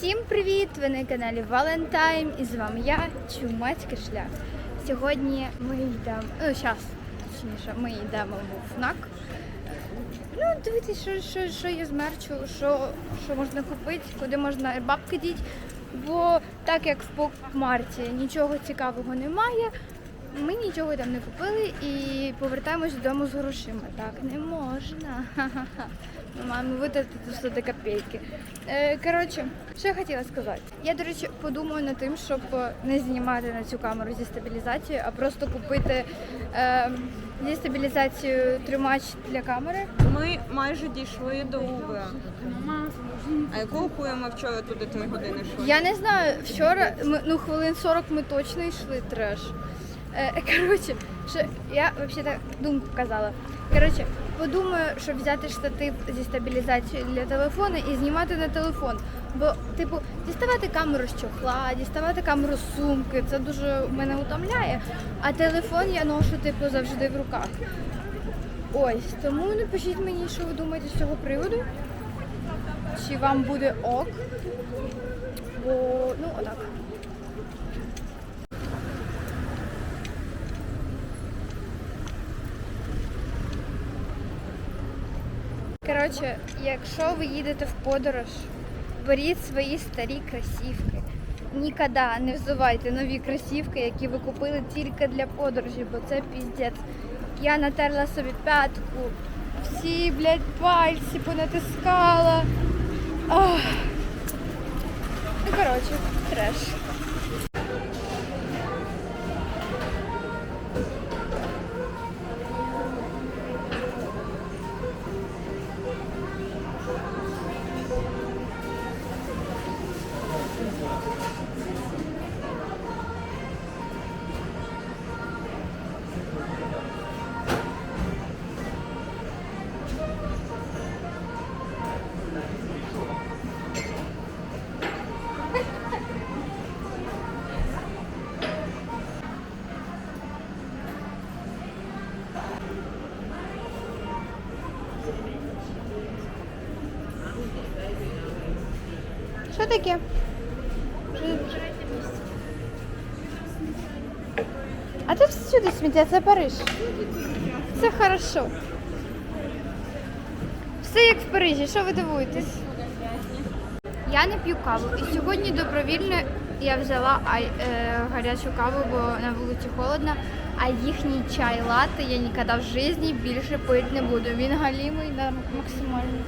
Всім привіт! Ви на каналі Валентайм і з вами я, Чумацький шлях. Сьогодні ми йдемо, ну зараз, точніше, ми йдемо в ФНАК. Ну, дивитися, що, що, що є з мерчу, що, що можна купити, куди можна бабки діти. Бо так як в Покмарті нічого цікавого немає, ми нічого там не купили і повертаємось додому з грошима. Так не можна. Ха-ха-ха. Ми маємо витратити все до копійки. Е, коротше, що я хотіла сказати. Я, до речі, подумаю над тим, щоб не знімати на цю камеру зі стабілізацією, а просто купити е, зі стабілізацією тримач для камери. Ми майже дійшли до Лувра. А якого хуя ми вчора туди три години йшли? Я не знаю, вчора ми, ну хвилин 40 ми точно йшли треш. Е, коротше, що я взагалі так думку казала. Коротше, подумаю, щоб взяти штатив зі стабілізацією для телефону і знімати на телефон. Бо, типу, діставати камеру з чохла, діставати камеру з сумки, це дуже мене утомляє. А телефон я ношу, типу, завжди в руках. Ось, тому напишіть мені, що ви думаєте з цього приводу. Чи вам буде ок? Бо, ну, отак. Коротше, якщо ви їдете в подорож, беріть свої старі кросівки. Ніколи не взувайте нові кросівки, які ви купили тільки для подорожі, бо це піздець. Я натерла собі п'ятку, всі, блядь, пальці понатискала. Ах. Ну, коротше, треш. Що таке? А тут всюди сміття, це Париж. Все хорошо. Все як в Парижі, що ви дивуєтесь? Я не п'ю каву. І сьогодні добровільно я взяла е, гарячу каву, бо на вулиці холодно, а їхній чай лати я ніколи в житті більше пити не буду. Він галімий на максимально.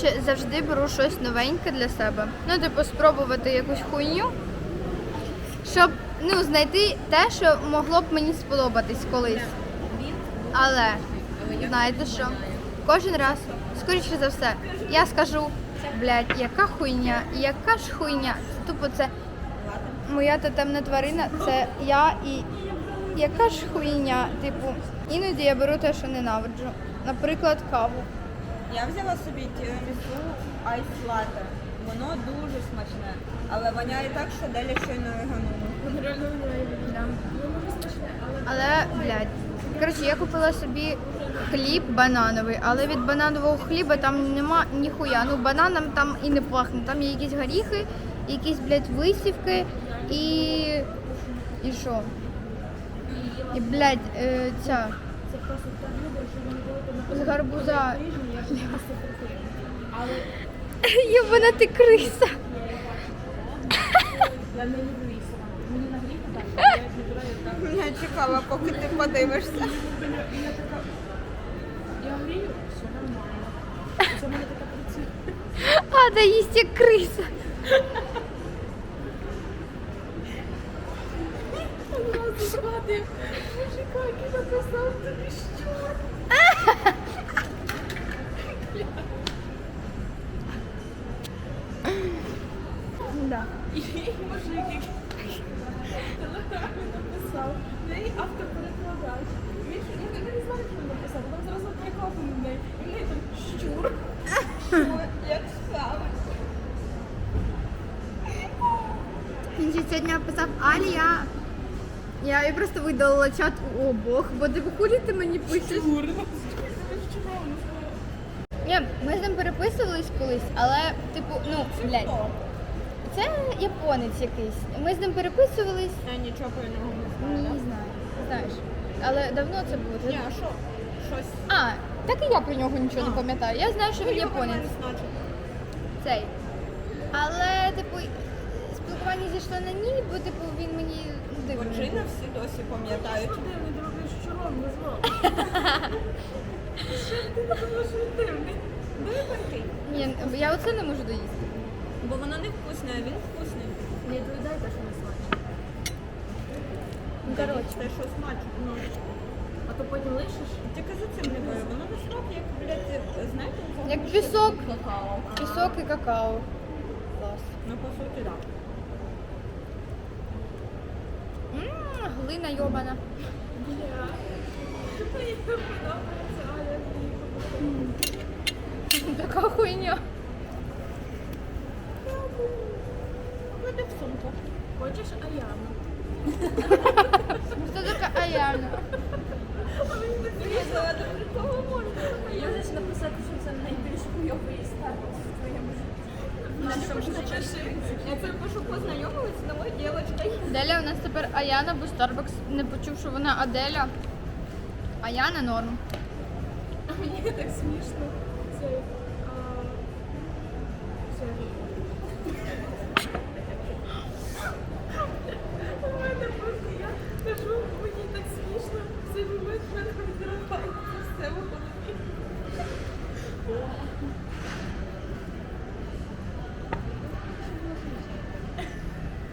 Коротше, завжди беру щось новеньке для себе. Ну, типу, спробувати якусь хуйню, щоб ну, знайти те, що могло б мені сподобатись колись. Але знаєте що? Кожен раз, скоріше за все, я скажу, блядь, яка хуйня, яка ж хуйня. Тупо це моя тотемна тварина, це я і яка ж хуйня. Типу, іноді я беру те, що ненавиджу. Наприклад, каву. Я взяла собі тірамісу айс лате. Воно дуже смачне, але воняє так, що далі щойно регануло. Да. Але, блядь. Коротше, я купила собі хліб банановий, але від бананового хліба там нема ніхуя. Ну, бананом там і не пахне. Там є якісь горіхи, якісь, блядь, висівки і. І що? І, блядь, е, ця. З гарбуза. Єбана ти криса. Я не люблю риса. Мені на гріху так, я не Я чекала, поки ти подивишся. Я вмію, все нормально. Це мені така працює. А, да їсть як криса. Шукати. Шукати написав тобі що. Да. І мужик який телеграмі написав. Неї автоперекладач. Він не знає, що він написав, там зразу перекопаний в неї. І в неї там щур. Як саме. Він же сьогодні писав Алія. Я їй просто видалила чат у обох, бо ти хулі ти мені пишеш. Ні, ми з ним переписувались колись, але типу, ну, блядь, це японець якийсь. Ми з ним переписувались, Я нічого про нього не ні, знаю. не знаю, знаєш. Але давно це було. Ні, а що? Щось. А, так і я про нього нічого не пам'ятаю. Я знаю, що він Його японець. Цей. Але, типу, спілкування зійшло на ні, бо типу він мені. Джина всі досі пам'ятають. Ти робиш щуром назвав. Що ти він дивний? Виборки. Ні, я оце не можу доїсти. Бо воно не вкусне, а він вкусний. Не доїдайте, що не смачно. Ну, коротше. Те, що смачно. Ну. А то потім лишиш? Тільки за цим не говорю. Воно на смак, як, блядь, знаєте, Як пісок. Какао. Пісок і какао. Клас. Ну, по суті, так. Глина йобана. Така хуйня. Куди в сумку? Хочеш Аяну? Хто така Аяна? Можеш написати, що це найбільш хуйовий старт в твоєму житті. Я це пишу познайомилась з новою дівчиною. Деля у нас тепер Аяна, бо Starbucks не почув, що вона Аделя. Аяна норм. А мені так смішно. Це, а, це. У мене просто я кажу, мені так смішно. В цей момент в мене відривається все в голові.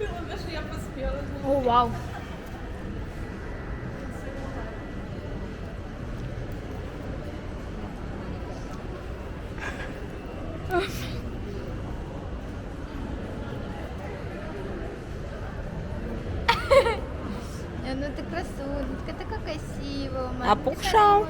Головне, що я поспіла. О, вау. Я, Ну ти красунечка, така красива у мене. А така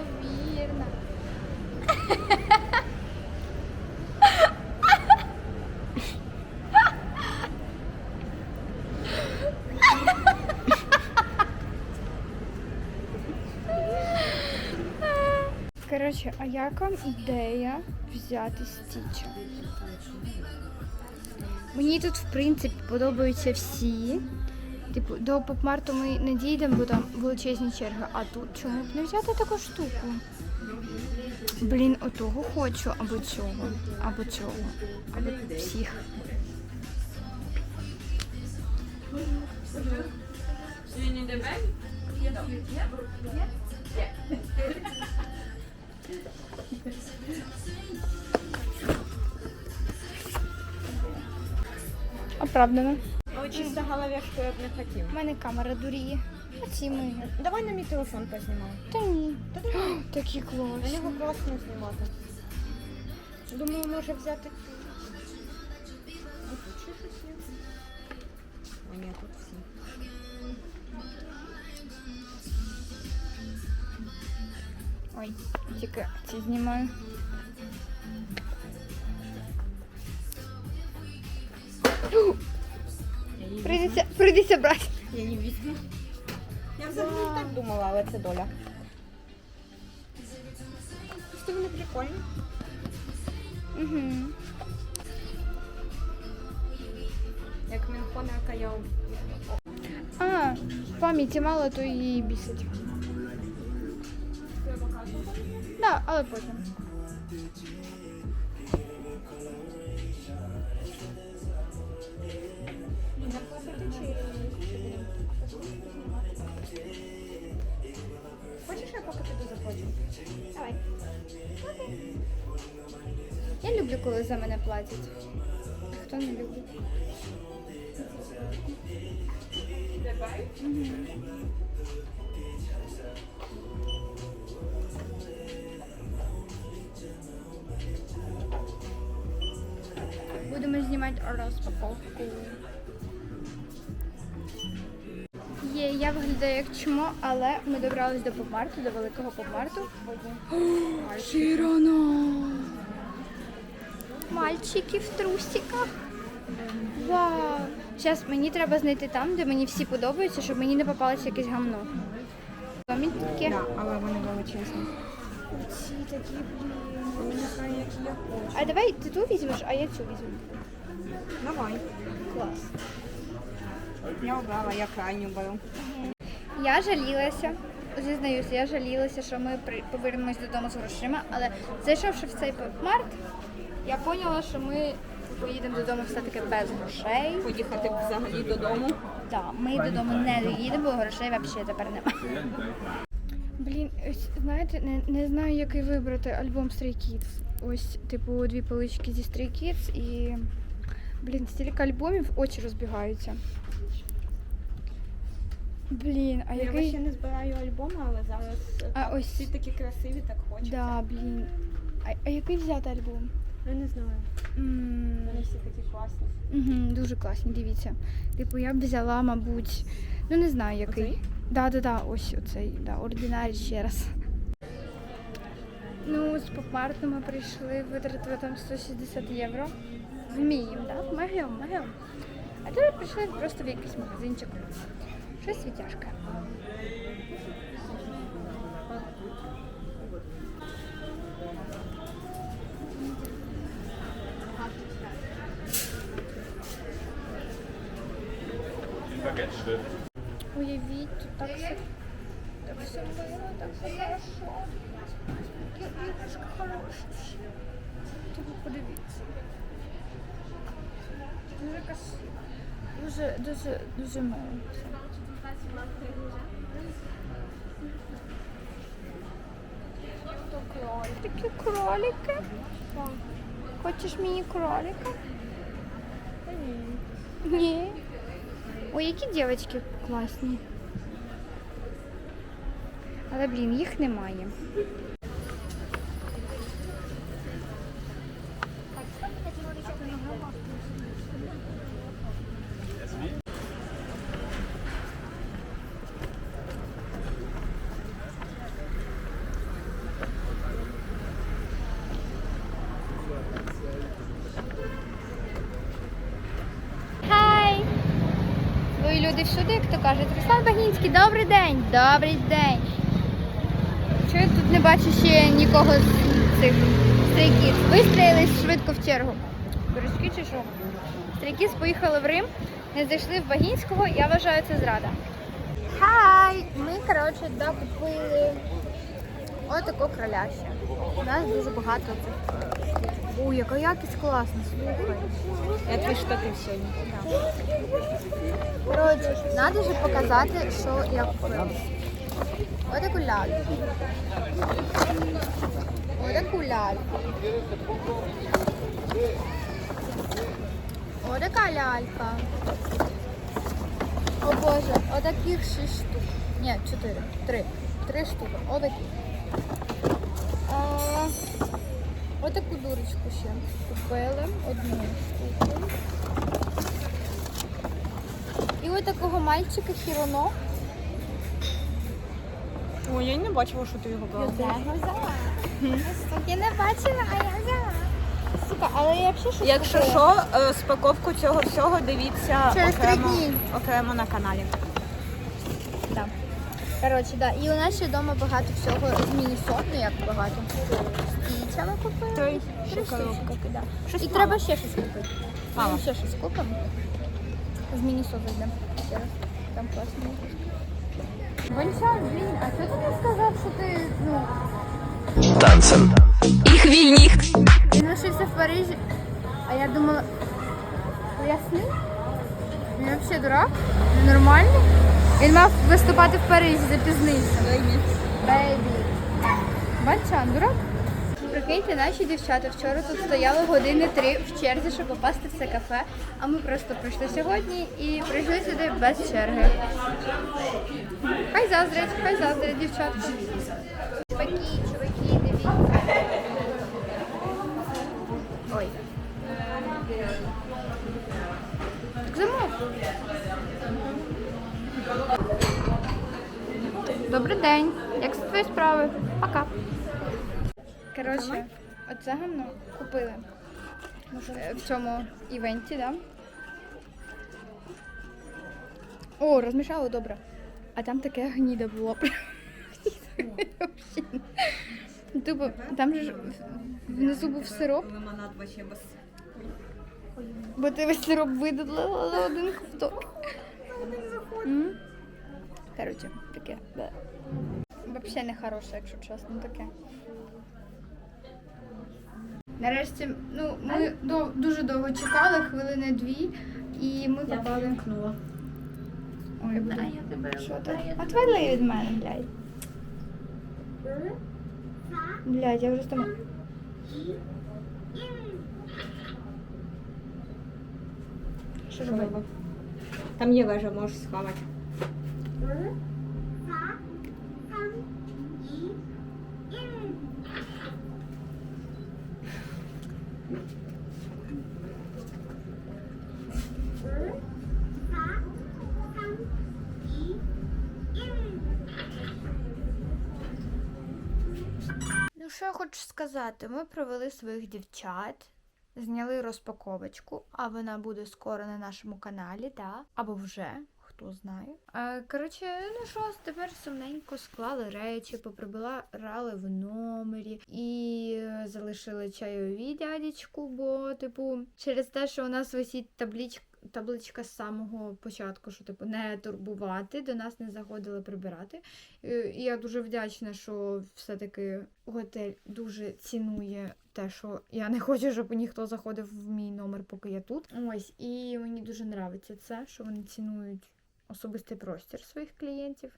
Коротше, а яка ідея взяти стіча? Мені тут, в принципі, подобаються всі. Типу, до попмарту ми не дійдемо, бо там величезні черги. А тут чому б не взяти таку штуку? Блін, отого хочу, або цього, або цього, або всіх. Оправдано. Чисто головешку я б не хотів. У мене камера дуріє. Оці мої. Давай на мій телефон познімай. Та ні. Та давай. Такі класні. нього класно знімати. Думаю, може взяти. А тут ще щось є? А ні, тут всі. Ой, тільки ці знімаю. Прийдеться, прийдеться брати. Я не візьму. Я взагалі не так думала, але це доля. Просто вони прикольні. Угу. Як мінхонерка я А, пам'яті мало, то її бісить. Да, але потім. Поки піду заплачу? Давай. Я люблю, коли за мене платять. А Хто не любить? Мгм. Будемо знімати розпаковку. Я виглядаю як чмо, але ми добрались до попмарту, до великого попмарту. Широна! Мальчики в трусиках. Вау! Зараз мені треба знайти там, де мені всі подобаються, щоб мені не попалося якесь гамно. Пам'ятки. Да, але вони величезні. Ці такі, блін. Я хочу. А давай ти ту візьмеш, а я цю візьму. Давай. Клас. Я обрала, я крайню беру. Я жалілася, зізнаюся, я жалілася, що ми повернемось додому з грошима, але зайшовши в цей март, я поняла, що ми поїдемо додому все-таки без грошей. Поїхати взагалі додому. Так, ми додому не доїдемо, бо грошей взагалі тепер немає. Блін, ось знаєте, не, не знаю, який вибрати альбом Stray Kids. Ось, типу, дві полички зі Stray Kids і. Блін, стільки альбомів, очі розбігаються. Блін, а Я який. ще не збираю альбоми, але зараз А ось всі такі красиві, так хочеться. Да, блін. А, а який взяти альбом? Я не знаю. м Вони всі такі класні. Угу, дуже класні, дивіться. Типу, я б взяла, мабуть, ну не знаю який. Оцей? Да, да, да, ось оцей, да, ординарій ще раз. Ну, з попарту ми прийшли, витратили там 160 євро. Вміємо? Да? Мегем, мегем. А тепер прийшли просто в якийсь магазинчик. Щось відтяжке. Уявіть, тут так все, так все мило, так все хорошо. Я іграшка хороша. Тобі подивіться. Дуже. Дуже, дуже, дуже мило. Такі кролики. Хочеш мені кролика? Ні. Ой, які дівчатки класні. Але, блін, їх немає. Хай! Свої люди кажуть. Руслан Багінський, добрий день! Добрий день! Чого я тут не бачу ще нікого з цих стрейкіт? Вистроїлись швидко в чергу. Дурачки чи що? Стрейкіт поїхали в Рим, не зайшли в Багінського, я вважаю це зрада. Хай! Ми, коротше, докупили отаку кралящу. У нас дуже багато цих. Ой, яка якість класна, слухай. Я твій штатив сьогодні. Коротше, треба ж показати, що я купила. Отаку ляльку. Отаку ляльку. Отака лялька. О боже, отаких шість штук. Ні, чотири. Три. Три штуки. Отакі. А, отаку дурочку ще купили. Одну штуку. І ось такого мальчика Хіроно. Ой, я й не бачила, що ти його брала. його взяла. Я не бачила, а я взяла. Сука, але я взагалі щось Якщо купила. що, е, спаковку цього всього дивіться Через три окремо, дні. окремо на каналі. Да. Коротше, да. І у нас ще вдома багато всього з мінісот, ну як багато. Стільця купили. Три Три ще коробки. штучки, да. Щось І мало. треба ще щось купити. Мало. Ми ще щось купимо. З мінісот йдемо. Ще раз. Там класні іграшки. Блін, а що ти не сказав, що ти, ну, Tanzen. Ich will. Він лишився в Парижі, а я думала, поясни? Він взагалі дурак? Він нормальний? Він мав виступати в Парижі, запізнився. Бейбі. Банчан, дурак? Прикиньте, наші дівчата вчора тут стояли години три в черзі, щоб попасти в це кафе, а ми просто прийшли сьогодні і прийшли сюди без черги. Хай заздрять, хай заздрять дівчатка. Чуваки, чуваки, дивіться. Ой. Так замов. Добрий день. Як твої справи? Пока. Коротше, оце гамно купили. Е, В цьому івенті, да? О, розмішало добре. А там таке гніда було. Тупо, там же внизу був сироп, бо ти весь сироп видалила на один ковток. Коротше, таке. Да. Вообще не хороше, якщо чесно, таке. Нарешті, ну, ми до, дуже довго чекали, хвилини дві, і ми попали. Ой, блін. Що ти? Отвали від мене, блядь. Блядь, я вже там. Що робити? Там є вежа, можеш схавати. Сказати? Ми провели своїх дівчат, зняли розпаковочку, а вона буде скоро на нашому каналі, да? або вже. Хто знає. А, коротше, ну що, тепер сумненько склали речі, поприбирали в номері і е, залишили чайові дядечку, бо, типу, через те, що у нас висить табличка. Табличка з самого початку, що типу не турбувати, до нас не заходили прибирати. І я дуже вдячна, що все-таки готель дуже цінує те, що я не хочу, щоб ніхто заходив в мій номер, поки я тут. Ось, і мені дуже подобається це, що вони цінують особистий простір своїх клієнтів.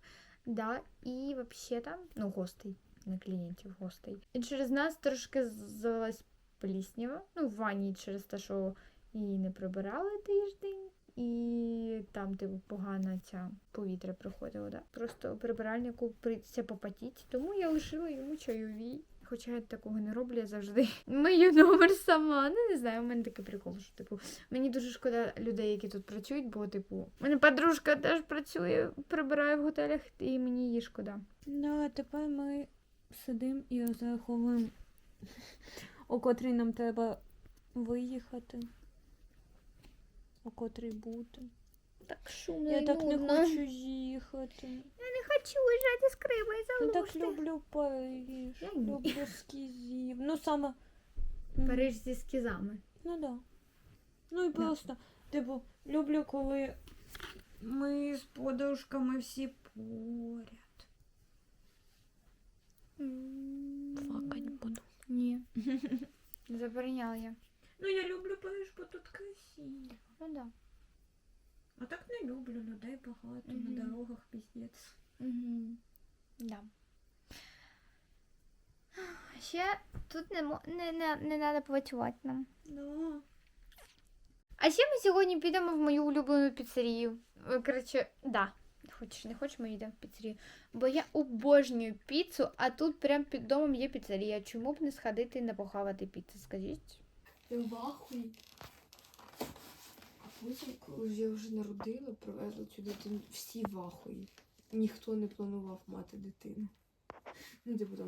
Да, і взагалі там, ну, гостей, не клієнтів, гостей. І через нас трошки залилась пліснява. Ну, в ванні через те, що її не прибирали тиждень. І там, типу, погана ця повітря приходило, да. Просто прибиральнику прийдеться попотіти, тому я лишила йому чайові. Хоча я такого не роблю, я завжди мию номер сама. Ну не знаю, у мене такий прикол, що типу мені дуже шкода людей, які тут працюють, бо типу, мене подружка теж працює, прибирає в готелях, і мені її шкода. Ну, а тепер ми сидимо і зараховуємо, о котрій нам треба виїхати. О котрій бути. Так шумно. Я і так не нудно. хочу їхати. Я не хочу лежати з кривою Я за так люблю Париж, Я ні. люблю скізів. Ну саме. м, Париж зі скізами. Ну да. Ну і просто, типу, люблю, коли ми з подружками всі поряд. Плакать буду. Ні. Забороняла я. Ну я люблю Париж, бо тут красиво. Ну да. А так не люблю, людей багато, Мгм. на дорогах піздець. Угу. Да. Ще тут не, мо- не, не, не треба працювати нам. Да. А ще ми сьогодні підемо в мою улюблену піцерію. Е, Коротше, да. Хочеш, не хочеш, ми йдемо в піцерію. Бо я обожнюю піцу, а тут прямо під домом є піцерія. Чому б не сходити і не похавати піцу, скажіть? Я в ахуї. А потім, коли я вже народила, привезла цю дитину, всі в ахуї. Ніхто не планував мати дитину. Ну, типу, там